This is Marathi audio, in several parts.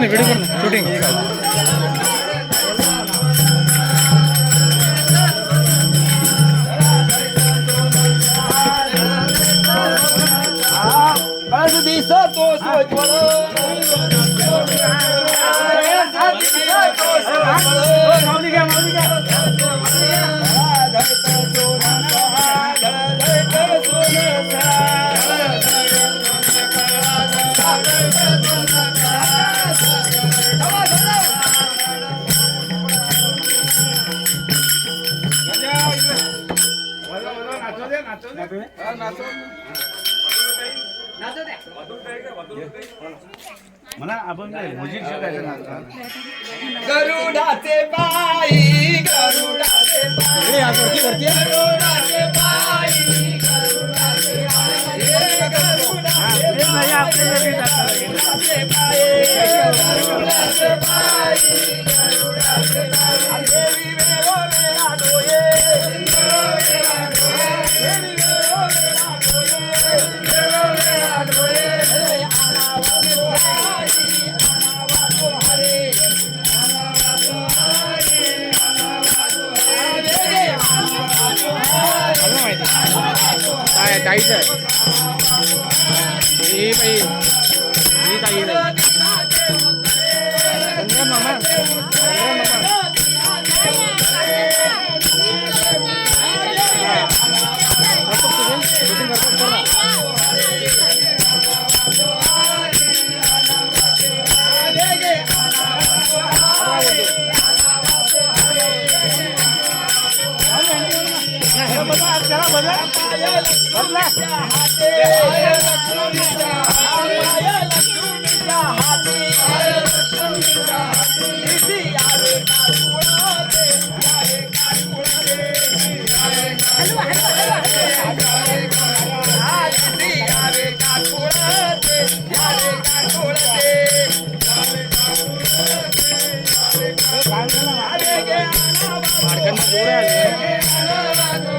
తీసుకుని విడుకుని shooting Mas o bicho é doce, vai te दिसतो सोज्वळ मला आपण म्युझिक शिकायचं गरुडाचे बाई गरुडाचे बाई गरुडाचे बाई गरुडाचे बाई गरुडाचे बाई काहीच ताईच आहे. ही बाई ही मामा मामा. माडकांना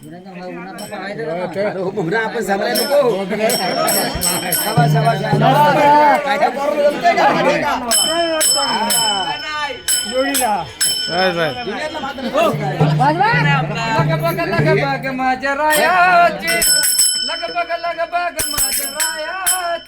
काय काय आपण सांगायला नको शाबास, शाबास, काय काय पोराला जमतंय का? बस बस दुनियातला म्हातारा लग बग लग बग माझ्या रायाची लग बग माझ्या रायाची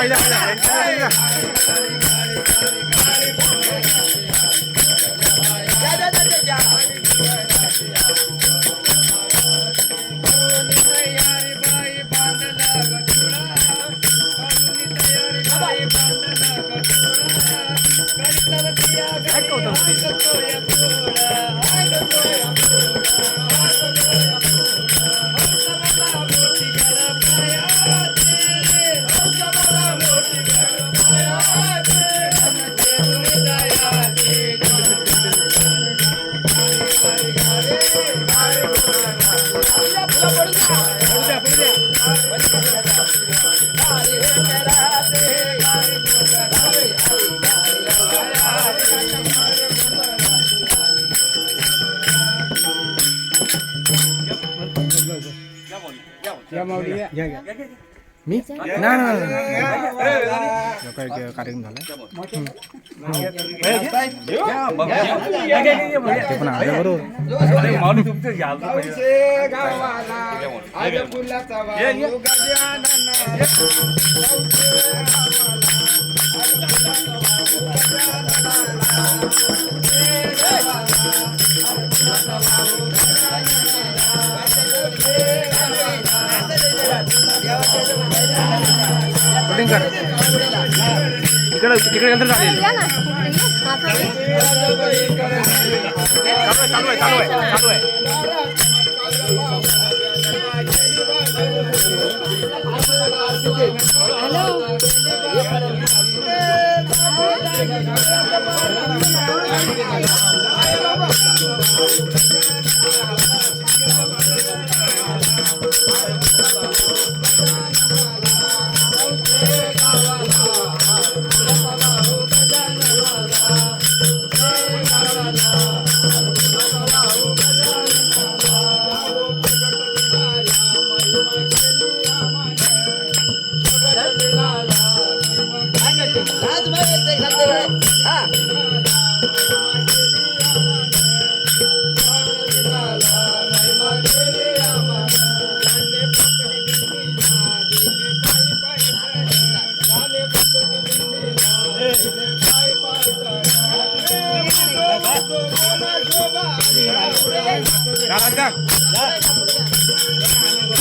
गाडी पोंगाराची आई मी नाही नाही, नाही नाही. काय काय कार्यक्रम झाला ते पण आहे बरोबर इकडे तिकडे नंतर चालेल चालू आहे चालू आहे चालू आहे हॅलो आज बघायचंय सांगते हा Jangan, jangan.